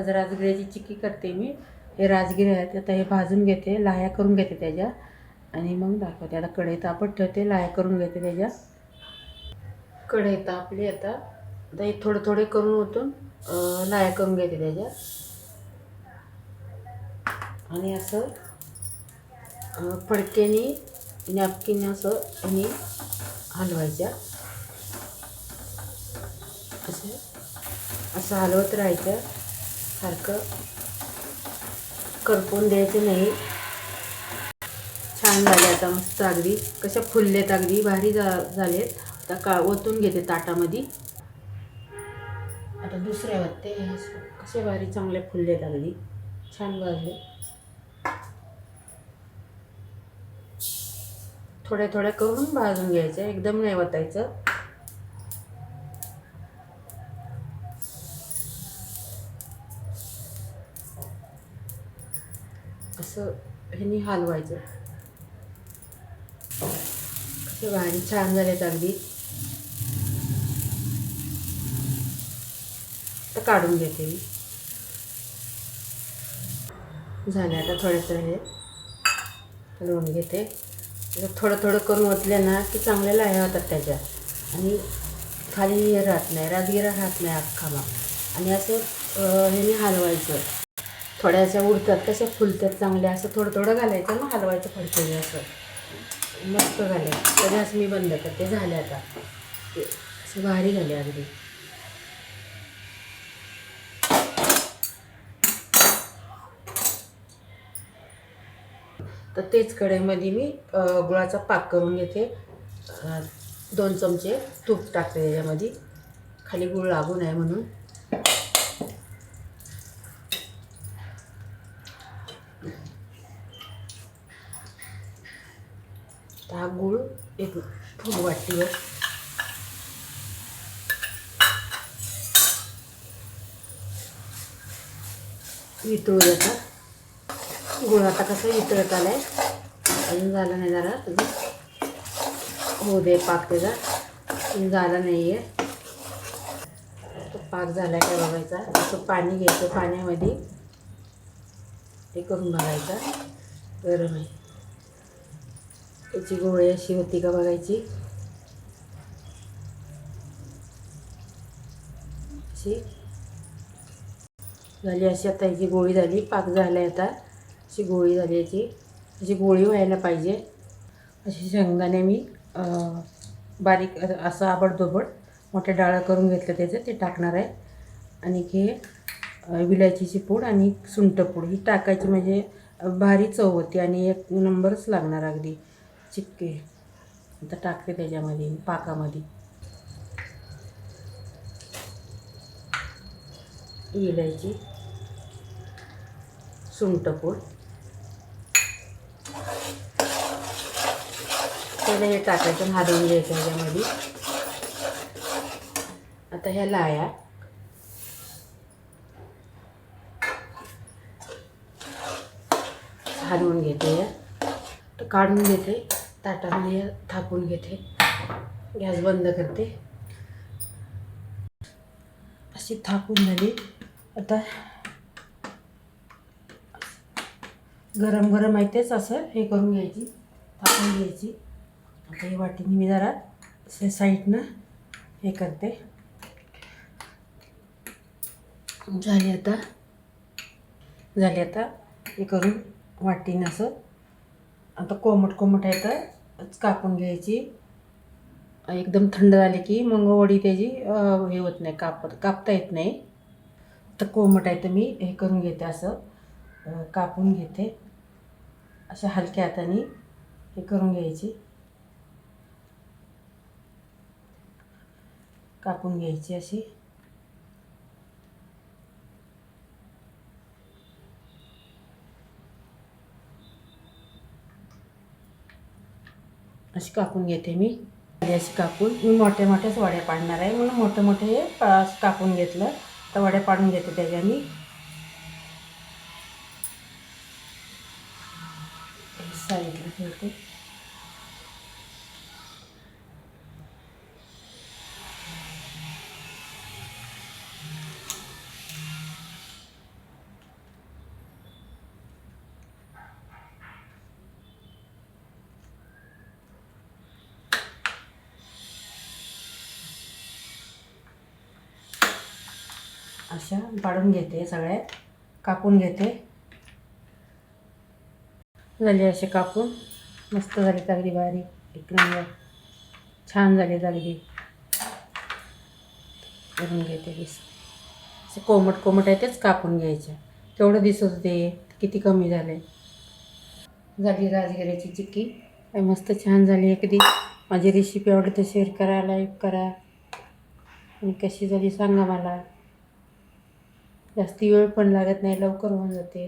आज राजगिऱ्याची चिक्की करते मी. हे राजगिरे आहेत आता हे भाजून घेते लाह्या करून घेते त्याच्या. आणि मग दाखवते. आता कढई तापत ठेवते लाह्या करून घेते त्याच्या. कढई तापली आता. आता हे थोडं थोडे करून ओतून लाया लाह्या करून घेते त्याच्या. आणि असं फडक्याने नॅपकिन असं आणि हलवायच्या. असं असं हलवत राहायचं सारखं करपून द्यायचं नाही. छान झाले आता मस्त अगदी. कशा फुललेत अगदी. भारी जा झालेत. आता का ओतून घेते ताटामध्ये. आता दुसऱ्या वाटते कसे भारी चांगले फुललेत अगदी. छान भाजले थोड्या थोड्या करून भाजून घ्यायचं. एकदम नाही वतायचं असं ह्यानी हलवायचं. कसे भारी छान झालेत अगदी. तर काढून घेते मी. झाले आता थोडे थोडे हलवून घेते. थोडं थोडं करून ओतले ना की चांगले लाह्या होतात त्याच्या. आणि खाली हे राहत नाही राजगिरा राहत नाही अख्खा मग आणि असं ह्याने हलवायचं. थोड्या अशा उडतात कशा फुलतात चांगल्या असं थोडं थोडं घालायचं ना हलवायचं फडकेने असं. मस्त झाले. त्याच्याच मी बंद करते. झाले आता. ते भारी झाले अगदी. तर तेच कढईमध्ये मी गुळाचा पाक करून घेते. दोन चमचे तूप टाकते याच्यामध्ये खाली गुळ लागू नये म्हणून. तर हा गुळ एक फूड वाटीवर. वितळू जातात गुळ आता कसं वितळत आहे अजून झालं नाही जरा अजून. होऊ दे पाक त्याचा झाला नाही आहे तो पाक झाला काय बघायचा. असं पाणी घ्यायचं पाण्यामध्ये. हे करून बघायचा. गरम आहे. त्याची गोळी अशी होती का बघायची? अशी. झाली अशी आता याची गोळी झाली. पाक झाला आता. अशी गोळी झाली याची. अशी गोळी व्हायला पाहिजे. अशी शेंगदाणे मी बारीक असं आबडधोबड मोठ्या डाळं करून घेतलं त्याचं. ते टाकणार आहे. आणि हे विलायचीची पूड आणि सुंठपूड ही टाकायची म्हणजे भारी चव होती आणि एक नंबरच लागणार अगदी. चिक्के आता टाकते त्याच्यामध्ये पाकामध्ये. इलायची सुंटपूड त्याला हे टाकायचं आणि घ्यायचं ह्याच्यामध्ये आता ह्या लाया. हलवून घेते. या तर काढून घेते. ताटामध्ये थापून घेते. गॅस बंद करते. अशी थापून झाली. आता गरम गरम आहे तेच असं हे करून घ्यायची. थापून घ्यायची. आता हे वाटीने मी जरा असे साईडनं हे करते. झाली आता झाली आता हे करून वाटीनं असं आता कोमट कोमट आहे तर कापून घ्यायची. एकदम थंड झाली की मग वडी त्याची हे होत नाही कापत कापता येत नाही. तर कोमट आहे तर मी हे करून घेते असं. कापून घेते. अशा हलक्या हाताने हे करून घ्यायची. कापून घ्यायची अशी. अशी कापून घेते मी. अशी कापून. मी मोठ्या मोठ्याच वड्या पाडणार आहे. म्हणून मोठे मोठे हे कापून घेतलं. तर वड्या पाडून घेते त्याच्यानी साईडला अशा पाडून घेते सगळ्या कापून घेते. झाले असे कापून. मस्त झाली तगडी बारीक एक नंबर. छान झाली तगडी. करून घेते दिस. असे कोमट कोमट आहे तेच कापून घ्यायचे. तेवढं दिसत होते किती कमी झाले. झाली राजगिऱ्याची चिक्की. मस्त छान झाली अगदी माझी रेसिपी आवडते तर शेअर करा लाईक करा. आणि कशी झाली सांगा मला. जास्ती वेळ पण लागत नाही लवकर होऊन जाते.